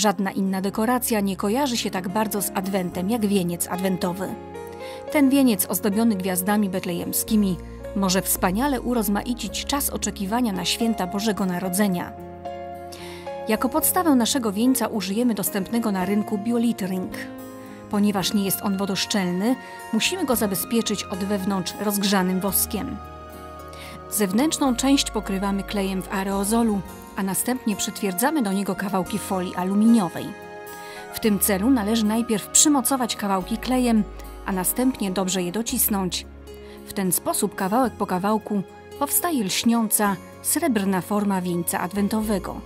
Żadna inna dekoracja nie kojarzy się tak bardzo z adwentem jak wieniec adwentowy. Ten wieniec ozdobiony gwiazdami betlejemskimi może wspaniale urozmaicić czas oczekiwania na święta Bożego Narodzenia. Jako podstawę naszego wieńca użyjemy dostępnego na rynku biolittering. Ponieważ nie jest on wodoszczelny, musimy go zabezpieczyć od wewnątrz rozgrzanym woskiem. Zewnętrzną część pokrywamy klejem w aerozolu, a następnie przytwierdzamy do niego kawałki folii aluminiowej. W tym celu należy najpierw przymocować kawałki klejem, a następnie dobrze je docisnąć. W ten sposób kawałek po kawałku powstaje lśniąca, srebrna forma wieńca adwentowego.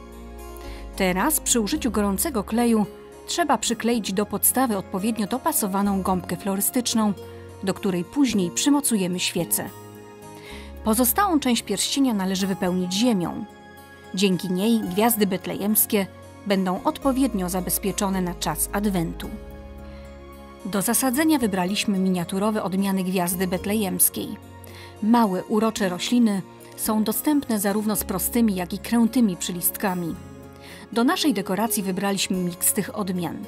Teraz przy użyciu gorącego kleju trzeba przykleić do podstawy odpowiednio dopasowaną gąbkę florystyczną, do której później przymocujemy świecę. Pozostałą część pierścienia należy wypełnić ziemią. Dzięki niej gwiazdy betlejemskie będą odpowiednio zabezpieczone na czas adwentu. Do zasadzenia wybraliśmy miniaturowe odmiany gwiazdy betlejemskiej. Małe, urocze rośliny są dostępne zarówno z prostymi, jak i krętymi przylistkami. Do naszej dekoracji wybraliśmy miks tych odmian.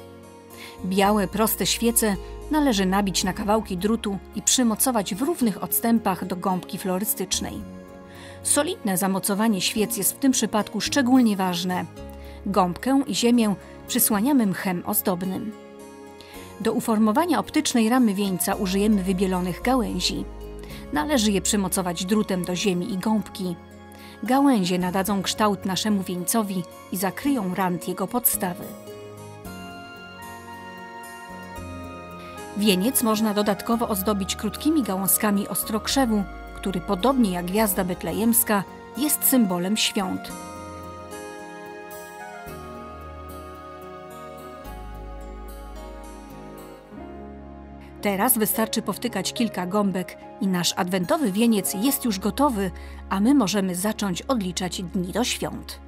Białe, proste świece należy nabić na kawałki drutu i przymocować w równych odstępach do gąbki florystycznej. Solidne zamocowanie świec jest w tym przypadku szczególnie ważne. Gąbkę i ziemię przysłaniamy mchem ozdobnym. Do uformowania optycznej ramy wieńca użyjemy wybielonych gałęzi. Należy je przymocować drutem do ziemi i gąbki. Gałęzie nadadzą kształt naszemu wieńcowi i zakryją rant jego podstawy. Wieniec można dodatkowo ozdobić krótkimi gałązkami ostrokrzewu, który podobnie jak gwiazda betlejemska jest symbolem świąt. Teraz wystarczy powtykać kilka gąbek i nasz adwentowy wieniec jest już gotowy, a my możemy zacząć odliczać dni do świąt.